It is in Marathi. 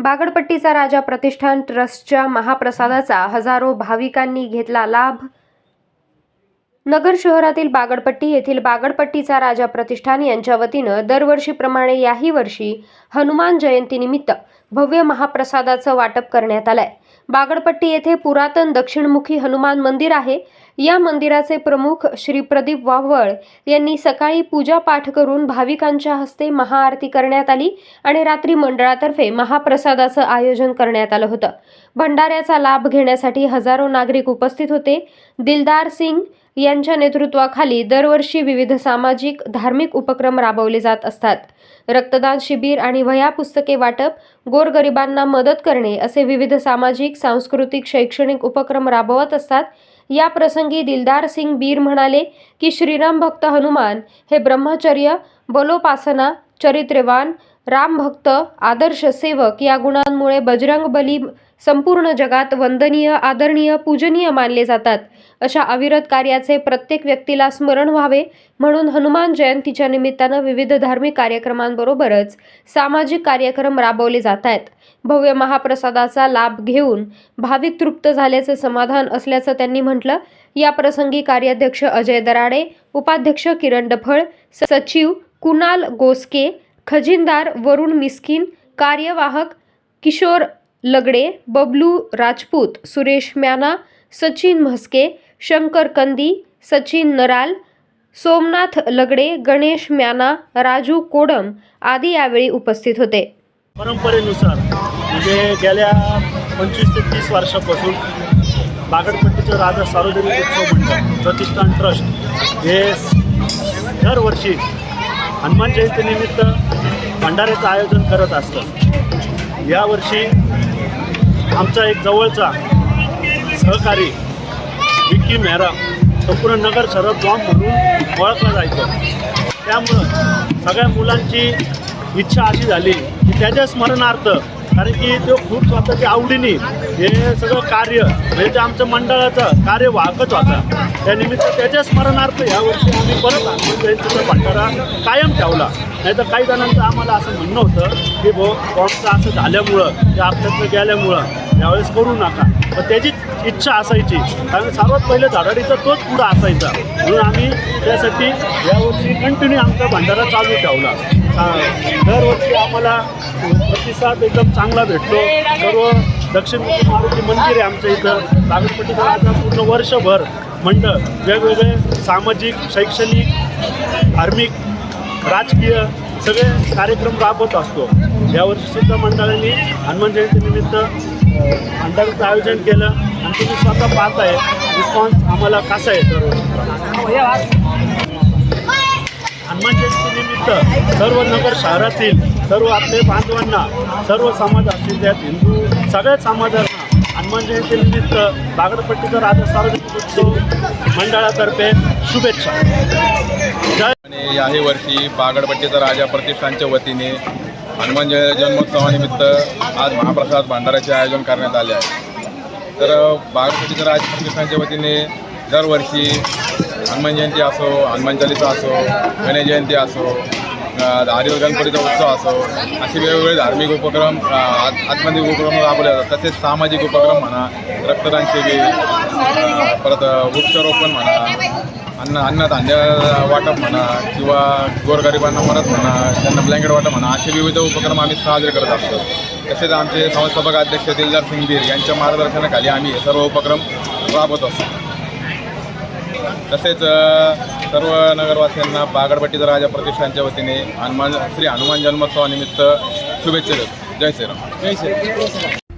बागडपट्टीचा राजा प्रतिष्ठान ट्रस्टच्या महाप्रसादाचा हजारो भाविकांनी घेतला लाभ नगर शहरातील बागडपट्टी येथील बागडपट्टीचा राजा प्रतिष्ठान यांच्या वतीनं दरवर्षीप्रमाणे याही वर्षी हनुमान जयंतीनिमित्त भव्य महाप्रसादाचं वाटप करण्यात आलंय. बागडपट्टी येथे पुरातन दक्षिणमुखी हनुमान मंदिर आहे. या मंदिराचे प्रमुख श्री प्रदीप वावळ यांनी सकाळी पूजा पाठ करून भाविकांच्या हस्ते महाआरती करण्यात आली आणि रात्री मंडळातर्फे महाप्रसादाचं आयोजन करण्यात आलं होतं. भंडाऱ्याचा लाभ घेण्यासाठी हजारो नागरिक उपस्थित होते. दिलदार सिंग यांच्या नेतृत्वाखाली दरवर्षी विविध सामाजिक धार्मिक उपक्रम राबवले जात असतात. रक्तदान शिबिर आणि वह्या पुस्तके वाटप गोरगरिबांना मदत करणे असे विविध सामाजिक सांस्कृतिक शैक्षणिक उपक्रम राबवत असतात. या प्रसंगी दिलदार सिंग बीर म्हणाले की श्रीराम भक्त हनुमान हे ब्रह्मचर्य बलोपासना चरित्र्यवान रामभक्त आदर्श सेवक या गुणांमुळे बजरंग बली संपूर्ण जगात वंदनीय आदरणीय पूजनीय मानले जातात. अशा अविरत कार्याचे प्रत्येक व्यक्तीला स्मरण व्हावे म्हणून हनुमान जयंतीच्या निमित्तानं विविध धार्मिक कार्यक्रमांबरोबरच सामाजिक कार्यक्रम राबवले जात आहेत भव्य महाप्रसादाचा लाभ घेऊन भाविक तृप्त झाल्याचे समाधान असल्याचं त्यांनी म्हटलं. या प्रसंगी कार्याध्यक्ष अजय दराडे उपाध्यक्ष किरण डफळ सचिव कुणाल गोस्के खजिनदार वरुण मिस्किन कार्यवाहक किशोर लगडे बबलू राजपूत सुरेश म्याना सचिन म्हस्के शंकर कंदी सचिन नराल सोमनाथ लगडे गणेश म्याना राजू कोडम आदी यावेळी उपस्थित होते. परंपरेनुसार म्हणजे गेल्या पंचवीस ते तीस वर्षापासून बागडपट्टीचं राजा सार्वजनिक उत्सव मंडळ प्रतिष्ठान ट्रस्ट हे दरवर्षी हनुमान जयंतीनिमित्त भंडाऱ्याचं आयोजन करत असतं. यावर्षी आमचा एक जवळचा सहकारी विक्की मेहरा संपूर्ण नगर शरद बॉम्ब म्हणून ओळखला जायचं. त्यामुळं सगळ्या मुलांची इच्छा अशी झाली की त्याच्या स्मरणार्थ कारण की तो खूप स्वतःच्या आवडीने हे सगळं कार्य म्हणजे ते आमचं मंडळाचं कार्य वाहकच होता. त्यानिमित्त त्याच्या स्मरणार्थ यावर्षी आम्ही परत आंबेडकर जयंतीचा भंडारा कायम ठेवला. नाही तर काही जणांचं आम्हाला असं म्हणणं होतं की भो बॉम्बचं असं झाल्यामुळं ते आपल्यातनं गेल्यामुळं यावेळेस करू नका. पण त्याचीच इच्छा असायची. कारण सर्वात पहिले धडाडीचा तोच पुढं असायचा. म्हणून आम्ही त्यासाठी यावर्षी कंटिन्यू आमचा भंडारा चालू ठेवला. दरवर्षी आम्हाला प्रतिसाद एकदम चांगला भेटतो. सर्व दक्षिणमुखी मारुती मंदिर आहे आमच्या इथं. बागलपट्टीचं राजा पूर्ण वर्षभर मंडळ वेगवेगळे सामाजिक शैक्षणिक धार्मिक राजकीय सगळे कार्यक्रम राबवत असतो. यावर्षीसुद्धा मंडळांनी मंडळाने हनुमान जयंतीनिमित्त मंडळाचं आयोजन केलं. आणि तुम्ही स्वतः पाहताय रिस्पॉन्स आम्हाला कसा आहे हनुमान जयंतीनिमित्त सर्व नगर शहरातील सर्व आपले बांधवांना सर्व समाज असतील त्यात हिंदू सगळ्याच समाजांना हनुमान जयंतीनिमित्त बागडपट्टीचा राजा सार्वजनिक उत्सव मंडळातर्फे शुभेच्छा. आणि याही वर्षी बागडपट्टीचा राजा प्रतिष्ठानच्या वतीने हनुमान जय जन्मोत्सवानिमित्त आज महाप्रसाद भंडाऱ्याचे आयोजन करण्यात आले आहे. तर बागडपट्टीचा राजा प्रतिष्ठानच्या वतीने दरवर्षी हनुमान जयंती असो हनुमान चालिसा असो गणेश जयंती असो हरिवर गणपतीचा उत्सव असो असे वेगवेगळे धार्मिक उपक्रम आत्मधिक आत- उपक्रम राबवले जातात. तसेच सामाजिक उपक्रम म्हणा रक्तदान शिबिर परत वृक्षारोपण म्हणा अन्न अन्नधान्य वाटप म्हणा किंवा गोरगरिबांना मदत म्हणा त्यांना ब्लँकेट वाटप म्हणा असे विविध उपक्रम आम्ही साजरे करत असतो. तसेच आमचे संस्थापक अध्यक्ष दिलदार सिंग बीर यांच्या मार्गदर्शनाखाली आम्ही हे सर्व उपक्रम राबवत असतो. तसेच सर्व नगरवासियांना बागडपट्टीचा राजा प्रतिष्ठानच्या वतीने हनुमान श्री हनुमान जन्मोत्सवानिमित्त शुभेच्छा देतो. जय श्रीराम. जय श्रीराम.